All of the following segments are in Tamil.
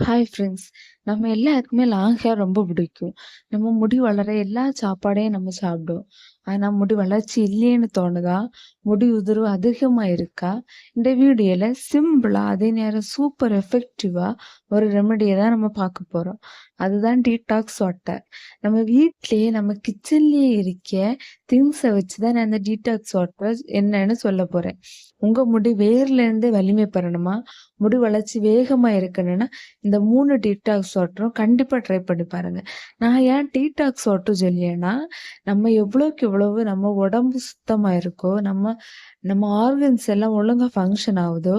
ஹாய் ஃப்ரெண்ட்ஸ் நம்ம எல்லாருக்குமே லாங் ஹேர் ரொம்ப பிடிக்கும். நம்ம முடி வளர எல்லா சாப்பாடையும் நம்ம சாப்பிடுவோம். ஆனால் முடி வளர்ச்சி இல்லையேன்னு தோணுதா? முடி உதிர்வு அதிகமாக இருக்கா? இந்த வீடியோவில் சிம்பிளாக அதே நேரம் சூப்பர் எஃபெக்டிவாக ஒரு ரெமடியை தான் நம்ம பார்க்க போகிறோம் அதுதான் டீடாக்ஸ் வாட்டர் நம்ம வீட்டிலேயே நம்ம கிச்சன்லேயே இருக்க திங்ஸை வச்சு தான் நான் இந்த டீடாக்ஸ் வாட்டர் என்னன்னு சொல்ல போகிறேன் உங்கள் முடி வேர்லேருந்து வலிமை பெறணுமா? முடி வளர்ச்சி வேகமாக இருக்கணும்னா இந்த மூணு டீடாக்ஸ் வாட்டரும் கண்டிப்பாக ட்ரை பண்ணி பாருங்கள் நான் ஏன் டீடாக்ஸ் வாட்டர் சொல்லியேன்னா நம்ம எவ்வளோக்கு எவ்வளவு நம்ம உடம்பு சுத்தமாக இருக்கோ நம்ம நம்ம ஆர்கன்ஸ் எல்லாம் ஒழுங்காக ஃபங்க்ஷன் ஆகுதோ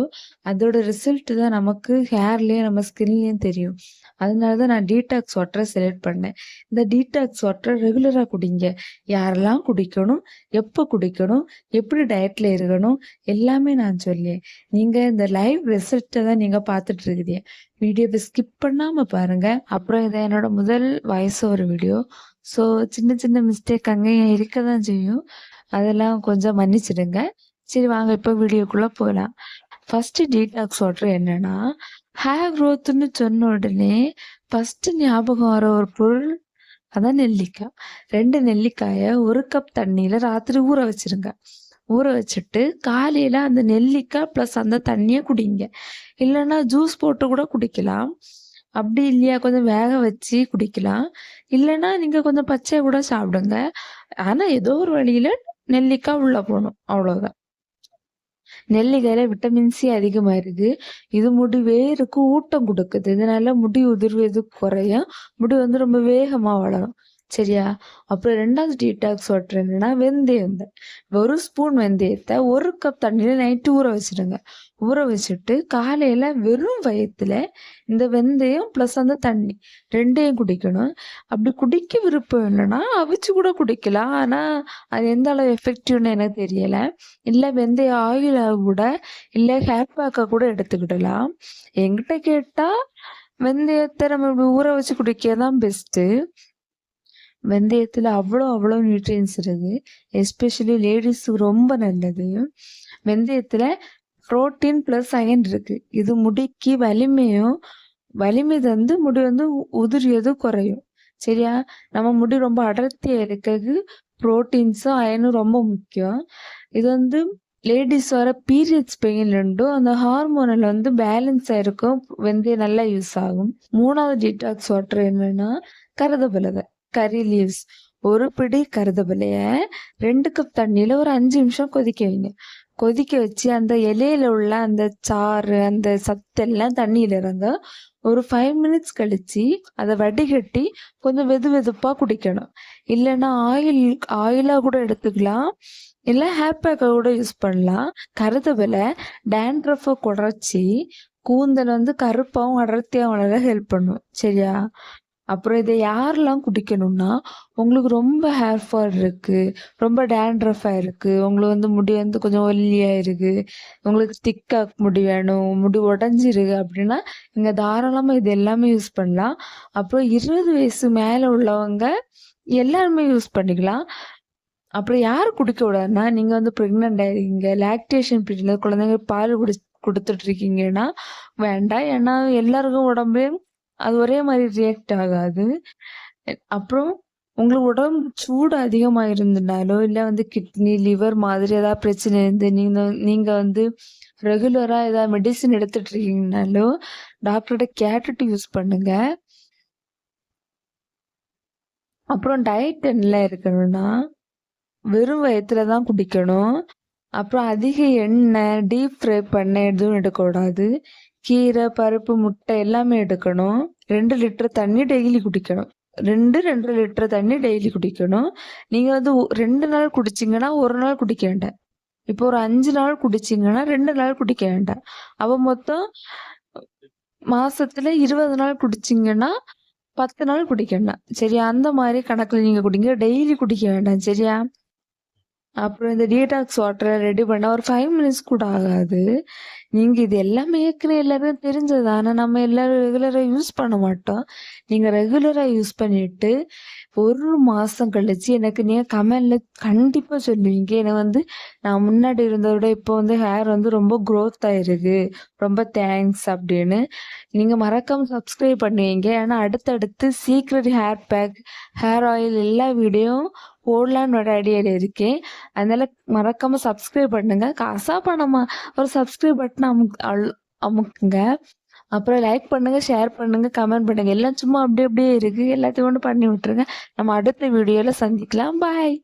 அதோட ரிசல்ட் தான் நமக்கு ஹேர்லேயும் நம்ம ஸ்கின்லேயும் தெரியும். அதனால தான் நான் டீடாக்ஸ் வாட்டரை செலக்ட் பண்ணேன். இந்த டீடாக்ஸ் வாட்டரை ரெகுலராக குடிங்க. யாரெல்லாம் குடிக்கணும் எப்போ குடிக்கணும் எப்படி டயட்டில் இருக்கணும் எல்லாமே நான் சொல்லியேன். நீங்கள் இந்த லைவ் ரிசல்ட்டை தான் நீங்கள் பார்த்துட்டு இருக்கிறீங்க. வீடியோவை ஸ்கிப் பண்ணாமல் பாருங்கள் அப்புறம் இதை என்னோட முதல் வயசு ஒரு வீடியோ ஸோ சின்ன சின்ன மிஸ்டேக் அங்கேயும் இருக்க தான் செய்யும். அதெல்லாம் கொஞ்சம் மன்னிச்சிடுங்க. சரி வாங்க இப்போ வீடியோக்குள்ளே போகலாம் ஃபஸ்ட்டு டீடாக்ஸ் வாட்டர் என்னன்னா ஹேர் க்ரோத்துன்னு சொன்ன உடனே ஃபஸ்ட்டு ஞாபகம் வர ஒரு பொருள் அதான் நெல்லிக்காய். ரெண்டு நெல்லிக்காயை ஒரு கப் தண்ணியில் ராத்திரி ஊற வச்சிருங்க. ஊற வச்சுட்டு காலையில் அந்த நெல்லிக்காய் ப்ளஸ் அந்த தண்ணியை குடிங்க. இல்லைன்னா ஜூஸ் போட்டு கூட குடிக்கலாம். அப்படி இல்லையா? கொஞ்சம் வேக வச்சு குடிக்கலாம். இல்லைன்னா நீங்கள் கொஞ்சம் பச்சையை கூட சாப்பிடுங்க. ஆனால் ஏதோ ஒரு வழியில் நெல்லிக்காய் உள்ளே போகணும். அவ்வளோதான் நெல்லிக்காயில விட்டமின் சி அதிகமாக இருக்கு. இது முடி வேருக்கு ஊட்டம் கொடுக்குது. இதனால முடி உதிர்வது குறையும். முடி வந்து ரொம்ப வேகமாக வளரும். சரியா? அப்புறம் ரெண்டாவது டீடாக்ஸ் வாட்டர் என்னன்னா வெந்தயம் ஒரு ஸ்பூன் வெந்தயத்தை ஒரு கப் தண்ணியில் நைட்டு ஊற வச்சிடுங்க. ஊற வச்சுட்டு காலையில் வெறும் வயத்தில் இந்த வெந்தயம் ப்ளஸ் அந்த தண்ணி ரெண்டையும் குடிக்கணும். அப்படி குடிக்க விருப்பம் இல்லைன்னா அவிச்சு கூட குடிக்கலாம். ஆனால் அது எந்த அளவு எஃபெக்டிவ்னு எனக்கு தெரியலை. இல்லை வெந்தயம் ஆயிலாக கூட இல்லை ஹேர் பேக்காக கூட எடுத்துக்கிடலாம். என்கிட்ட கேட்டால் வெந்தயத்தை நம்ம ஊற வச்சு குடிக்க தான் பெஸ்ட்டு வெந்தயத்தில் அவ்வளோ அவ்வளோ நியூட்ரியன்ஸ் இருக்குது எஸ்பெஷலி லேடிஸுக்கு ரொம்ப நல்லது. வெந்தயத்தில் ப்ரோட்டீன் ப்ளஸ் அயன் இருக்குது இது முடிக்கு வலிமையும் வலிமை தந்து முடி வந்து உதிரியதும் குறையும். சரியா? நம்ம முடி ரொம்ப அடர்த்தியாக இருக்கிறது ப்ரோட்டீன்ஸும் அயனும் ரொம்ப முக்கியம். இது வந்து லேடிஸ் வர பீரியட்ஸ் பெயின் ரெண்டும் அந்த ஹார்மோனில் வந்து பேலன்ஸ் இருக்கும். வெந்தயம் நல்லா யூஸ் ஆகும். மூணாவது டீடாக்ஸ் வாட்டர் என்னன்னா கருதபலதை கறி லீவ்ஸ் ஒரு பிடி கருதப்பிலைய ரெண்டு கப் தண்ணியில ஒரு அஞ்சு நிமிஷம் கொதிக்க வைங்க. கொதிக்க வச்சு அந்த இலையில உள்ள அந்த சாறு அந்த சத்தெல்லாம் தண்ணியில இறங்க ஒரு ஃபைவ் மினிட்ஸ் கழிச்சு அதை வடிகட்டி கொஞ்சம் வெது வெதுப்பாக குடிக்கணும். இல்லைன்னா ஆயில் ஆயிலாக கூட எடுத்துக்கலாம். இல்லை ஹேப்பேக்கை கூட யூஸ் பண்ணலாம். கருதபிலை டேண்ட்ரஃபை குறைச்சி கூந்தல் வந்து கருப்பாகவும் அடர்த்தியாக வளர ஹெல்ப் பண்ணும். சரியா? அப்புறம் இதை யாரெல்லாம் குடிக்கணும்னா உங்களுக்கு ரொம்ப ஹேர் ஃபால் இருக்குது ரொம்ப டேண்ட்ரஃபாக இருக்குது உங்களுக்கு வந்து முடி வந்து கொஞ்சம் ஒல்லியாக இருக்குது உங்களுக்கு திக்காக முடி வேணும் முடி உடஞ்சிருக்கு அப்படின்னா நீங்கள் தாராளமாக இது எல்லாமே யூஸ் பண்ணலாம். அப்புறம் இருபது வயசு மேலே உள்ளவங்க எல்லாருமே யூஸ் பண்ணிக்கலாம். அப்புறம் யார் குடிக்க விடாதுன்னா நீங்கள் வந்து ப்ரெக்னென்ட் ஆயிருக்கீங்க லாக்டேஷன் பீரியடில் குழந்தைங்க பால் குடி கொடுத்துட்ருக்கீங்கன்னா வேண்டாம். ஏன்னா எல்லாருக்கும் உடம்பு அது ஒரே மாதிரி ரியாக்ட் ஆகாது. அப்புறம் உங்களுக்கு உடம்பு சூடு அதிகமாக இருந்தனாலோ இல்லை வந்து கிட்னி லிவர் மாதிரி ஏதாவது பிரச்சனை இருந்து நீங்கள் நீங்கள் வந்து ரெகுலராக ஏதாவது மெடிசின் எடுத்துட்டு இருக்கீங்கனாலோ டாக்டர்கிட்ட கேட்டுட்டு யூஸ் பண்ணுங்க. அப்புறம் டயட் என்ன இருக்கணும்னா வெறும் வயத்துல தான் குடிக்கணும். அப்புறம் அதிக எண்ணெய் டீப் ஃப்ரை பண்ண எதுவும் எடுக்கக்கூடாது. கீரை பருப்பு முட்டை எல்லாமே எடுக்கணும். ரெண்டு லிட்டர் தண்ணி டெய்லி குடிக்கணும். ரெண்டு ரெண்டு லிட்டர் தண்ணி டெய்லி குடிக்கணும். நீங்கள் வந்து ரெண்டு நாள் குடிச்சிங்கன்னா ஒரு நாள் குடிக்க வேண்டாம். இப்போ ஒரு அஞ்சு நாள் குடிச்சிங்கன்னா ரெண்டு நாள் குடிக்க வேண்டாம். அப்போ மொத்தம் மாசத்துல இருபது நாள் குடிச்சிங்கன்னா பத்து நாள் குடிக்க வேண்டாம். சரியா? அந்த மாதிரி கணக்குல நீங்க குடிங்க. டெய்லி குடிக்க வேண்டாம். சரியா? அப்புறம் இந்த டீடாக்ஸ் வாட்டரை ரெடி பண்ண ஒரு ஃபைவ் மினிட்ஸ் கூட ஆகாது. நீங்கள் இது எல்லாமே ஏற்கனவே எல்லாருக்கும் தெரிஞ்சது. ஆனால் நம்ம எல்லாரும் ரெகுலராக யூஸ் பண்ண மாட்டோம். நீங்கள் ரெகுலராக யூஸ் பண்ணிட்டு, ஒரு மாதம் கழிச்சு எனக்கு நீங்கள் கமெண்டில் கண்டிப்பாக சொல்லுவீங்க. ஏன்னா வந்து நான் முன்னாடி இருந்ததை விட இப்போ வந்து ஹேர் வந்து ரொம்ப க்ரோத் ஆயிருக்கு. ரொம்ப தேங்க்ஸ் அப்படின்னு. நீங்கள் மறக்காமல் சப்ஸ்கிரைப் பண்ணுவீங்க. ஏன்னா அடுத்தடுத்து secret hair pack, hair oil எல்லா வீடியோவும் போடலான்னு ஒரு ஐடியால இருக்கேன். அதனால மறக்காம சப்ஸ்கிரைப் பண்ணுங்க. காசா பணமா ஒரு சப்ஸ்கிரைப் பட்டன் அமுக் அல் அமுக்குங்க. அப்புறம் லைக் பண்ணுங்க, ஷேர் பண்ணுங்க, கமெண்ட் பண்ணுங்க. எல்லாம் சும்மா அப்படியே அப்படியே இருக்கு. எல்லாத்தையும் ஒன்று பண்ணி விட்டுருங்க. நம்ம அடுத்த வீடியோல சந்திக்கலாம். பாய்.